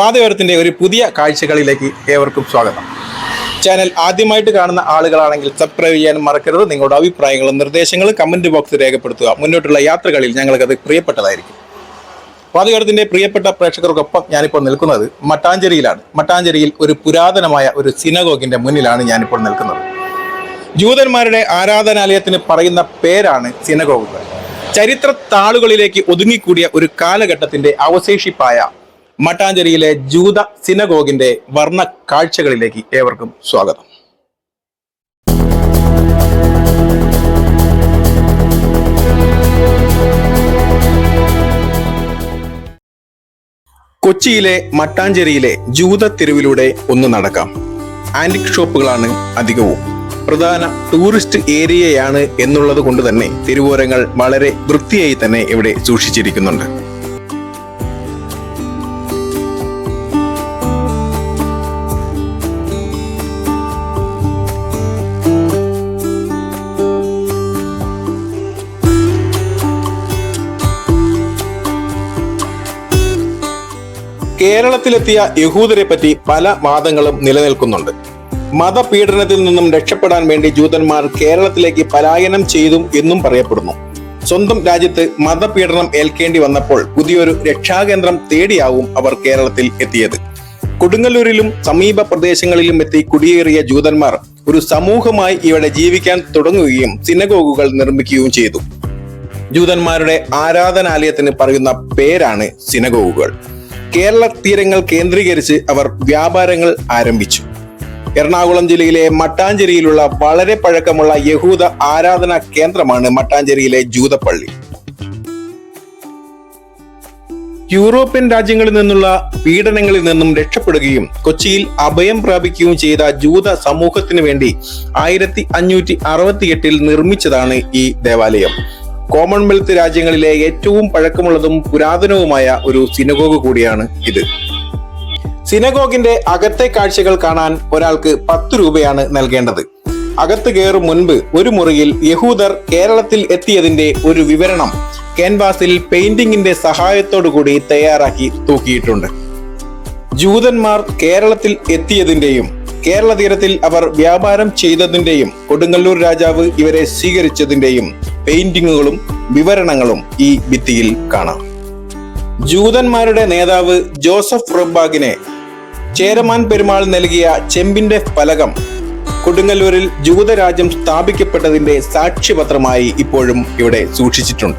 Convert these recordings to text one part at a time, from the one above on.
പാതയോരത്തിന്റെ ഒരു പുതിയ കാഴ്ചകളിലേക്ക് ഏവർക്കും സ്വാഗതം. ചാനൽ ആദ്യമായിട്ട് കാണുന്ന ആളുകളാണെങ്കിൽ സബ്സ്ക്രൈബ് ചെയ്യാൻ മറക്കരുത്. നിങ്ങളുടെ അഭിപ്രായങ്ങളും നിർദ്ദേശങ്ങളും കമന്റ് ബോക്സിൽ രേഖപ്പെടുത്തുക. മുന്നോട്ടുള്ള യാത്രകളിൽ ഞങ്ങൾക്കത് പ്രിയപ്പെട്ടതായിരിക്കും. പാതയോരത്തിന്റെ പ്രിയപ്പെട്ട പ്രേക്ഷകർക്കൊപ്പം ഞാനിപ്പോൾ നിൽക്കുന്നത് മട്ടാഞ്ചേരിയിലാണ്. മട്ടാഞ്ചേരിയിൽ ഒരു പുരാതനമായ ഒരു സിനഗോഗിന്റെ മുന്നിലാണ് ഞാനിപ്പോൾ നിൽക്കുന്നത്. ജൂതന്മാരുടെ ആരാധനാലയത്തിന് പറയുന്ന പേരാണ് സിനഗോഗുകൾ ചരിത്ര താളുകളിലേക്ക് ഒതുങ്ങിക്കൂടിയ ഒരു കാലഘട്ടത്തിന്റെ അവശേഷിപ്പായ മട്ടാഞ്ചേരിയിലെ ജൂത സിനഗോഗിന്റെ വർണ കാഴ്ചകളിലേക്ക് ഏവർക്കും സ്വാഗതം. കൊച്ചിയിലെ മട്ടാഞ്ചേരിയിലെ ജൂത തെരുവിലൂടെ ഒന്ന് നടക്കാം. ആന്റിക് ഷോപ്പുകളാണ് അധികവും. പ്രധാന ടൂറിസ്റ്റ് ഏരിയയാണ് എന്നുള്ളത് കൊണ്ട് തന്നെ തിരുവോരങ്ങൾ വളരെ വൃത്തിയായി തന്നെ ഇവിടെ സൂക്ഷിച്ചിരിക്കുന്നുണ്ട്. കേരളത്തിലെത്തിയ യഹൂദരെ പറ്റി പല വാദങ്ങളും നിലനിൽക്കുന്നുണ്ട്. മതപീഡനത്തിൽ നിന്നും രക്ഷപ്പെടാൻ വേണ്ടി ജൂതന്മാർ കേരളത്തിലേക്ക് പലായനം ചെയ്തു എന്നും പറയപ്പെടുന്നു. സ്വന്തം രാജ്യത്ത് മതപീഡനം ഏൽക്കേണ്ടി വന്നപ്പോൾ പുതിയൊരു രക്ഷാകേന്ദ്രം തേടിയാവും അവർ കേരളത്തിൽ എത്തിയത്. കൊടുങ്ങല്ലൂരിലും സമീപ പ്രദേശങ്ങളിലും എത്തി കുടിയേറിയ ജൂതന്മാർ ഒരു സമൂഹമായി ഇവിടെ ജീവിക്കാൻ തുടങ്ങുകയും സിനഗോഗുകൾ നിർമ്മിക്കുകയും ചെയ്തു. ജൂതന്മാരുടെ ആരാധനാലയത്തിന് പറയുന്ന പേരാണ് സിനഗോഗുകൾ. കേരള തീരങ്ങൾ കേന്ദ്രീകരിച്ച് അവർ വ്യാപാരങ്ങൾ ആരംഭിച്ചു. എറണാകുളം ജില്ലയിലെ മട്ടാഞ്ചേരിയിലുള്ള വളരെ പഴക്കമുള്ള യഹൂദ ആരാധനാ കേന്ദ്രമാണ് മട്ടാഞ്ചേരിയിലെ ജൂതപ്പള്ളി. യൂറോപ്യൻ രാജ്യങ്ങളിൽ നിന്നുള്ള പീഡനങ്ങളിൽ നിന്നും രക്ഷപ്പെടുകയും കൊച്ചിയിൽ അഭയം പ്രാപിക്കുകയും ചെയ്ത ജൂത സമൂഹത്തിന് വേണ്ടി ആയിരത്തി അഞ്ഞൂറ്റി നിർമ്മിച്ചതാണ് ഈ ദേവാലയം. കോമൺവെൽത്ത് രാജ്യങ്ങളിലെ ഏറ്റവും പഴക്കമുള്ളതും പുരാതനവുമായ ഒരു സിനഗോഗ് കൂടിയാണ് ഇത്. സിനഗോഗിന്റെ അകത്തെ കാഴ്ചകൾ കാണാൻ ഒരാൾക്ക് പത്ത് രൂപയാണ് നൽകേണ്ടത്. അകത്ത് കയറും മുൻപ് ഒരു മുറിയിൽ യഹൂദർ കേരളത്തിൽ എത്തിയതിന്റെ ഒരു വിവരണം ക്യാൻവാസിൽ പെയിന്റിങ്ങിന്റെ സഹായത്തോടുകൂടി തയ്യാറാക്കി തൂക്കിയിട്ടുണ്ട്. ജൂതന്മാർ കേരളത്തിൽ എത്തിയതിന്റെയും കേരള തീരത്തിൽ അവർ വ്യാപാരം ചെയ്തതിന്റെയും കൊടുങ്ങല്ലൂർ രാജാവ് ഇവരെ സ്വീകരിച്ചതിന്റെയും പെയിന്റിങ്ങുകളും വിവരണങ്ങളും ഈ ഭിത്തിയിൽ കാണാം. ജൂതന്മാരുടെ നേതാവ് ജോസഫ് റബ്ബാഗിനെ ചേരമാൻ പെരുമാൾ നൽകിയ ചെമ്പിന്റെ ഫലകം കൊടുങ്ങല്ലൂരിൽ ജൂതരാജ്യം സ്ഥാപിക്കപ്പെട്ടതിന്റെ സാക്ഷ്യപത്രമായി ഇപ്പോഴും ഇവിടെ സൂക്ഷിച്ചിട്ടുണ്ട്.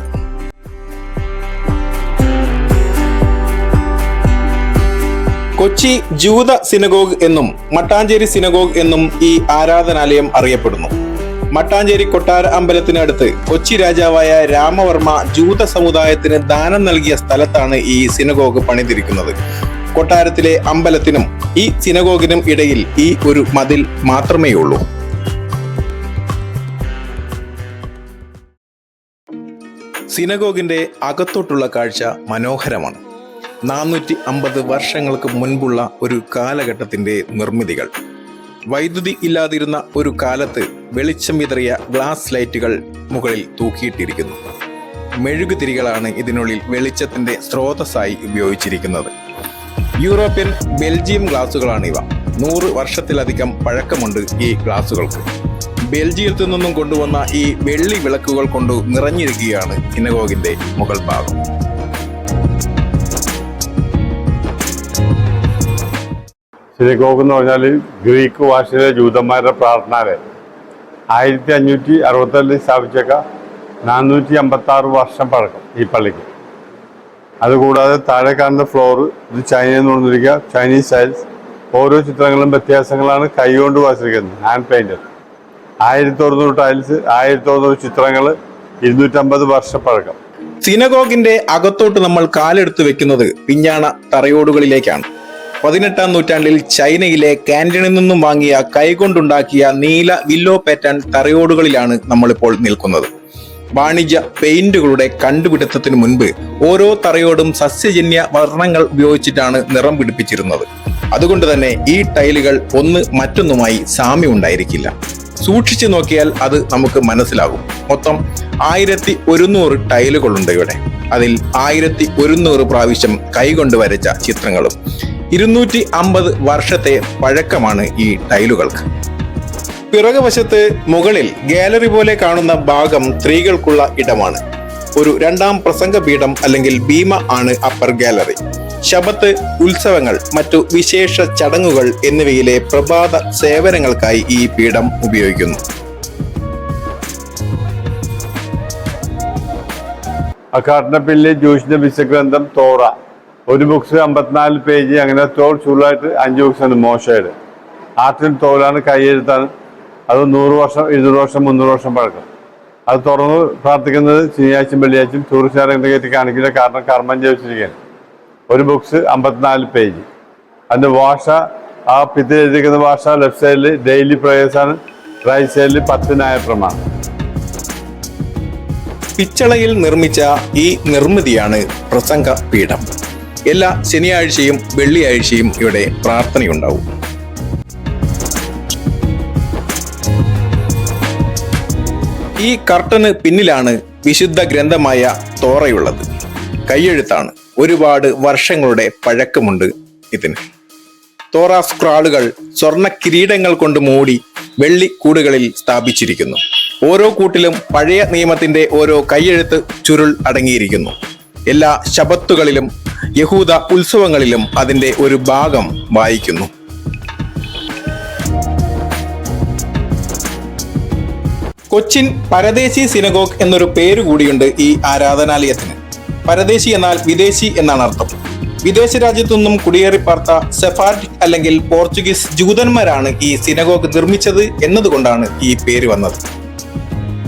കൊച്ചി ജൂത സിനഗോഗ് എന്നും മട്ടാഞ്ചേരി സിനഗോഗ് എന്നും ഈ ആരാധനാലയം അറിയപ്പെടുന്നു. മട്ടാഞ്ചേരി കൊട്ടാര അമ്പലത്തിനടുത്ത് കൊച്ചി രാജാവായ രാമവർമ്മ ജൂത സമുദായത്തിന് ദാനം നൽകിയ സ്ഥലത്താണ് ഈ സിനഗോഗ് പണിതിരിക്കുന്നത്. കൊട്ടാരത്തിലെ അമ്പലത്തിനും ഈ സിനഗോഗിനും ഇടയിൽ ഈ ഒരു മതിൽ മാത്രമേ ഉള്ളൂ സിനഗോഗിന്റെ അകത്തോട്ടുള്ള കാഴ്ച മനോഹരമാണ്. നാനൂറ്റി അമ്പത് വർഷങ്ങൾക്ക് മുൻപുള്ള ഒരു കാലഘട്ടത്തിന്റെ നിർമ്മിതികൾ. വൈദ്യുതി ഇല്ലാതിരുന്ന ഒരു കാലത്ത് വെളിച്ചം വിതറിയ ഗ്ലാസ് ലൈറ്റുകൾ മുകളിൽ തൂക്കിയിട്ടിരിക്കുന്നു. മെഴുകുതിരികളാണ് ഇതിനുള്ളിൽ വെളിച്ചത്തിന്റെ സ്രോതസ്സായി ഉപയോഗിച്ചിരിക്കുന്നത്. യൂറോപ്യൻ ബെൽജിയം ഗ്ലാസുകളാണ് ഇവ. നൂറ് വർഷത്തിലധികം പഴക്കമുണ്ട് ഈ ഗ്ലാസുകൾക്ക്. ബെൽജിയത്തിൽ നിന്നും കൊണ്ടുവന്ന ഈ വെള്ളി വിളക്കുകൾ കൊണ്ട് നിറഞ്ഞിരിക്കുകയാണ് സിനഗോഗിന്റെ മുകൾ ഭാഗം സിനഗോഗ് എന്ന് പറഞ്ഞാൽ ഗ്രീക്ക് ഭാഷയിലെ ജൂതന്മാരുടെ പ്രാർത്ഥനാലയം. ആയിരത്തി അഞ്ഞൂറ്റി അറുപത്തിരണ്ടിൽ സ്ഥാപിച്ചേക്ക നാനൂറ്റി അമ്പത്തി ആറ് വർഷം പഴക്കം ഈ പള്ളിക്ക്. അതുകൂടാതെ താഴെ കാണുന്ന ഫ്ലോർ ഇത് ചൈനയിൽ നിന്ന് പറഞ്ഞിരിക്കുക ചൈനീസ് സ്റ്റൈൽസ് ഓരോ ചിത്രങ്ങളും വ്യത്യാസങ്ങളാണ് കൈകൊണ്ട് വരച്ചിരിക്കുന്നത് ഹാൻഡ് പെയിന്റർ ആയിരത്തി അറുന്നൂറ് ടൈൽസ് ആയിരത്തി അറുന്നൂറ് ചിത്രങ്ങൾ ഇരുന്നൂറ്റമ്പത് വർഷ പഴക്കം. സിനഗോഗിന്റെ അകത്തോട്ട് നമ്മൾ കാലെടുത്ത് വെക്കുന്നത് പിഞ്ഞാണ തറയോടുകളിലേക്കാണ്. പതിനെട്ടാം നൂറ്റാണ്ടിൽ ചൈനയിലെ കാന്റണിൽ നിന്നും വാങ്ങിയ കൈകൊണ്ടുണ്ടാക്കിയ നീല വില്ലോ പാറ്റേൺ തറയോടുകളിലാണ് നമ്മളിപ്പോൾ നിൽക്കുന്നത്. വാണിജ്യ പെയിന്റുകളുടെ കണ്ടുപിടുത്തത്തിന് മുൻപ് ഓരോ തറയോടും സസ്യജന്യ വർണങ്ങൾ ഉപയോഗിച്ചിട്ടാണ് നിറം പിടിപ്പിച്ചിരുന്നത്. അതുകൊണ്ട് തന്നെ ഈ ടൈലുകൾ ഒന്ന് മറ്റൊന്നുമായി സാമ്യമുണ്ടായിരിക്കില്ല. സൂക്ഷിച്ചു നോക്കിയാൽ അത് നമുക്ക് മനസ്സിലാകും. മൊത്തം ആയിരത്തി ഒരുന്നൂറ് ടൈലുകളുണ്ട് ഇവിടെ. അതിൽ ആയിരത്തി ഒരുന്നൂറ് പ്രാവശ്യം കൈകൊണ്ട് വരച്ച ചിത്രങ്ങളും ഇരുന്നൂറ്റി അമ്പത് വർഷത്തെ പഴക്കമാണ് ഈ ടൈലുകൾക്ക്. പിറകുവശത്ത് മുകളിൽ ഗാലറി പോലെ കാണുന്ന ഭാഗം സ്ത്രീകൾക്കുള്ള ഇടമാണ്. ഒരു രണ്ടാം പ്രസംഗ പീഠം അല്ലെങ്കിൽ ഭീമ ആണ് അപ്പർ ഗാലറി. ശബത്ത് ഉത്സവങ്ങൾ മറ്റു വിശേഷ ചടങ്ങുകൾ എന്നിവയിലെ പ്രഭാത സേവനങ്ങൾക്കായി ഈ പീഠം ഉപയോഗിക്കുന്നു. അക്കാട്ടനപ്പിള്ളി ജ്യൂഷിന്റെ വിശഗ്രന്ഥം തോറ. ഒരു ബുക്സ് അമ്പത്തിനാല് പേജ് അങ്ങനെ തോൾ ചൂടായിട്ട് അഞ്ച് ബുക്സ് ഉണ്ട് മോശയുടെ ആർട്ടിൻ തോലാണ് കൈയെഴുത്താണ് അത് നൂറ് വർഷം ഇരുന്നൂറ് വർഷം മുന്നൂറ് വർഷം പഴക്കം. അത് തുറന്ന് പ്രാർത്ഥിക്കുന്നത് ശനിയാഴ്ചയും വെള്ളിയാഴ്ചയും ടൂറിസ്റ്റുകാരെ കയറ്റി കാണിക്കില്ല കാരണം കർമ്മം ചോദിച്ചിരിക്കുകയാണ് ഒരു ബുക്സ് അമ്പത്തിനാല് പേജ്. അതിന്റെ ഭാഷ ആ പിത്തിൽ എഴുതിക്കുന്ന ഭാഷ ലെഫ്റ്റ് സൈഡിൽ ഡെയിലി പ്രയേഴ്സാണ് റൈറ്റ് സൈഡിൽ പത്തിനായ പ്രമാണം പിച്ചളയിൽ നിർമ്മിച്ച ഈ നിർമ്മിതിയാണ് പ്രസംഗ പീഠം എല്ലാ ശനിയാഴ്ചയും വെള്ളിയാഴ്ചയും ഇവിടെ പ്രാർത്ഥനയുണ്ടാവും. ഈ കർട്ടന് പിന്നിലാണ് വിശുദ്ധ ഗ്രന്ഥമായ തോറയുള്ളത്. കൈയെഴുത്താണ്. ഒരുപാട് വർഷങ്ങളുടെ പഴക്കമുണ്ട് ഇതിന്. തോറ സ്ക്രാളുകൾ സ്വർണ കിരീടങ്ങൾ കൊണ്ട് മൂടി വെള്ളി കൂടുകളിൽ സ്ഥാപിച്ചിരിക്കുന്നു. ഓരോ കൂട്ടിലും പഴയ നിയമത്തിന്റെ ഓരോ കൈയെഴുത്ത് ചുരുൾ അടങ്ങിയിരിക്കുന്നു. എല്ലാ ശബത്തുകളിലും യഹൂദ ഉത്സവങ്ങളിലും അതിന്റെ ഒരു ഭാഗം വായിക്കുന്നു. കൊച്ചിൻ പരദേശി സിനഗോഗ് എന്നൊരു പേര് കൂടിയുണ്ട് ഈ ആരാധനാലയത്തിന്. പരദേശി എന്നാൽ വിദേശി എന്നാണ് അർത്ഥം. വിദേശ രാജ്യത്തു നിന്നും കുടിയേറി പാർത്ത സെഫാർഡിക് അല്ലെങ്കിൽ പോർച്ചുഗീസ് ജൂതന്മാരാണ് ഈ സിനഗോഗ് നിർമ്മിച്ചത് എന്നതുകൊണ്ടാണ് ഈ പേര് വന്നത്.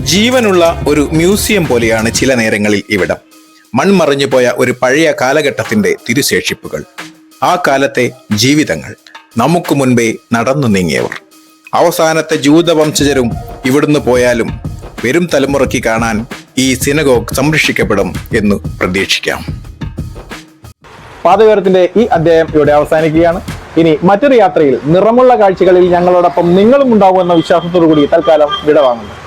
ജീവനുള്ള ഒരു മ്യൂസിയം പോലെയാണ് ചില നേരങ്ങളിൽ ഇവിടം. മൺമറഞ്ഞു പോയ ഒരു പഴയ കാലഘട്ടത്തിന്റെ തിരുശേഷിപ്പുകൾ. ആ കാലത്തെ ജീവിതങ്ങൾ നമുക്ക് മുൻപേ നടന്നു നീങ്ങിയവർ. അവസാനത്തെ ജൂതവംശജരും ഇവിടുന്ന് പോയാലും വരും തലമുറയ്ക്ക് കാണാൻ ഈ സിനഗോഗ് സംരക്ഷിക്കപ്പെടും എന്ന് പ്രതീക്ഷിക്കാം. പാതയോരത്തിന്റെ ഈ അധ്യായം ഇവിടെ അവസാനിക്കുകയാണ്. ഇനി മറ്റൊരു യാത്രയിൽ നിറമുള്ള കാഴ്ചകളിൽ ഞങ്ങളോടൊപ്പം നിങ്ങളും ഉണ്ടാവുമെന്ന വിശ്വാസത്തോടു കൂടി തൽക്കാലം വിടവാങ്ങുന്നു.